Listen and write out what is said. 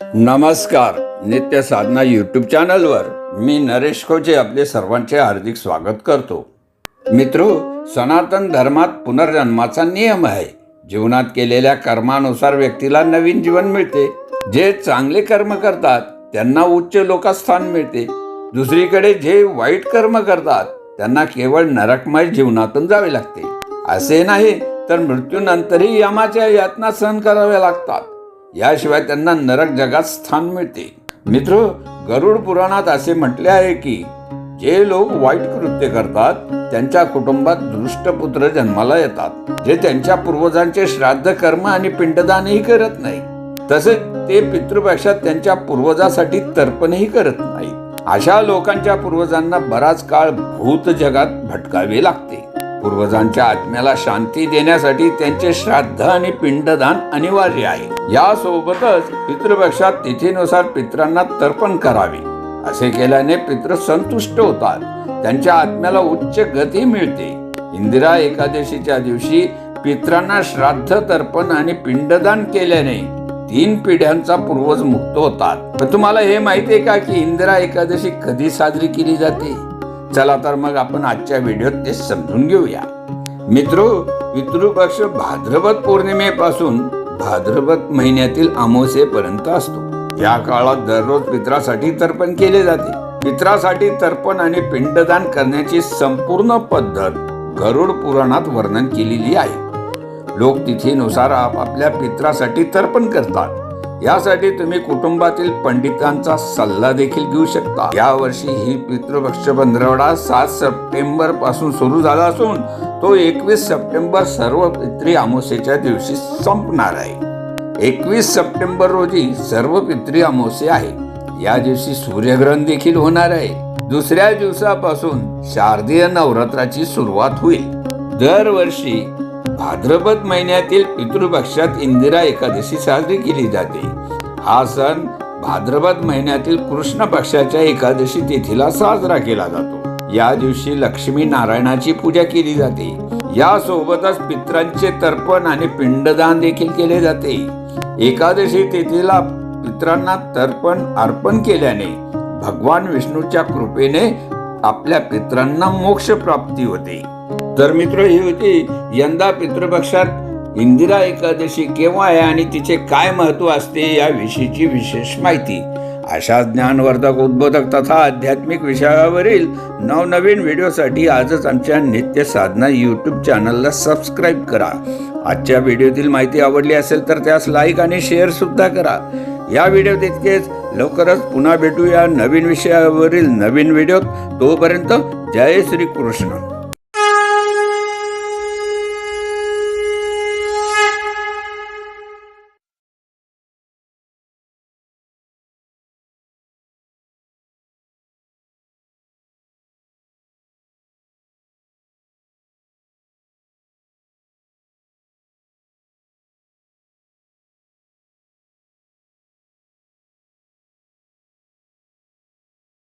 नमस्कार नित्य साधना यूट्यूब चॅनलवर मी नरेश खोचे आपले सर्वांचे हार्दिक स्वागत करतो. मित्रो सनातन धर्मात पुनर्जन्माचा नियम आहे. जीवनात केलेल्या कर्मानुसार व्यक्तीला नवीन जीवन मिळते. जे चांगले कर्म करतात त्यांना उच्च लोकस्थान मिळते. दुसरीकडे जे वाईट कर्म करतात त्यांना केवळ नरकमय जीवनातून जावे लागते. असे नाही तर मृत्यूनंतरही यमाच्या यातना सहन कराव्या लागतात. याशिवाय त्यांना नरक जगात स्थान मिळते. मित्र गरुड पुराणात असे म्हटले आहे की जे लोक वाईट कृत्य करतात त्यांच्या कुटुंबात दृष्टपुत्र जन्माला येतात. जे त्यांच्या पूर्वजांचे श्राद्ध कर्म आणि पिंडदानही करत नाही तसेच ते पितृपक्षात त्यांच्या पूर्वजासाठी तर्पणही करत नाही अशा लोकांच्या पूर्वजांना बराच काळ भूत जगात भटकावे लागते. पूर्वजांच्या आत्म्याला शांती देण्यासाठी त्यांचे श्राद्ध आणि पिंडदान अनिवार्य आहे. यासोबतच पितृपक्षात तिथीनुसार पित्रांना तर्पण करावे. असे केल्याने पितृ संतुष्ट होतात. त्यांच्या आत्म्याला उच्च गती मिळते. इंदिरा एकादशीच्या दिवशी पित्रांना श्राद्ध तर्पण आणि पिंडदान केल्याने तीन पिढ्यांचा पूर्वज मुक्त होतात. तर तुम्हाला हे माहिती आहे का की इंदिरा एकादशी कधी साजरी केली जाते? चला तर मग आपण आजच्या व्हिडिओत ते समजून घेऊया. मित्र पितृपक्ष भाद्रपद पौर्णिमेपासून भाद्रपद महिन्यातील अमावस्येपर्यंत असतो. या काळात दररोज पित्रासाठी तर्पण केले जाते. पित्रासाठी तर्पण आणि पिंडदान करण्याची संपूर्ण पद्धत गरुड पुराणात वर्णन केलेली आहे. लोक तिथीनुसार आपापल्या पित्रासाठी तर्पण करतात. यासाठी तुम्ही कुटुंबातील पंडितांचा सल्ला देखील घेऊ शकता. यावर्षी ही पितृपक्ष पंधरवडा सात सप्टेंबरपासून सुरू झाला असून तो एकवीस सप्टेंबर सर्व पित्री अमावस्येच्या दिवशी संपणार आहे. एकवीस सप्टेंबर रोजी सर्व पित्री अमावस्ये आहे. या दिवशी सूर्यग्रहण देखील होणार आहे. दुसऱ्या दिवसापासून शारदीय नवरात्राची सुरुवात होईल. दरवर्षी भाद्रपद महिन्यातील पितृपक्षात इंदिरा एकादशी साजरी केली जाते. हा सण भाद्रपद महिन्यातील कृष्ण पक्षाच्या एकादशी तिथीला साजरा केला जातो. या दिवशी लक्ष्मी नारायणाची पूजा केली जाते. यासोबतच पित्रांचे तर्पण आणि पिंडदान देखील केले जाते. एकादशी तिथीला पित्रांना तर्पण अर्पण केल्याने भगवान विष्णूच्या कृपेने आपल्या पित्रांना मोक्ष प्राप्ती होते. तर मित्र ही होती यंदा पितृपक्षात इंदिरा एकादशी केव्हा आहे आणि तिचे काय महत्त्व असते या विषयीची विशेष माहिती. अशा ज्ञानवर्धक उद्बोधक तथा आध्यात्मिक विषयावरील नवनवीन व्हिडिओसाठी आजच आमच्या नित्य साधना यूट्यूब चॅनलला सबस्क्राईब करा. आजच्या व्हिडिओतील माहिती आवडली असेल तर त्यास लाईक आणि शेअर सुद्धा करा. या व्हिडिओ इतकेच लवकरच पुन्हा भेटूया नवीन विषयावरील नवीन व्हिडिओत. तोपर्यंत जय श्री कृष्ण.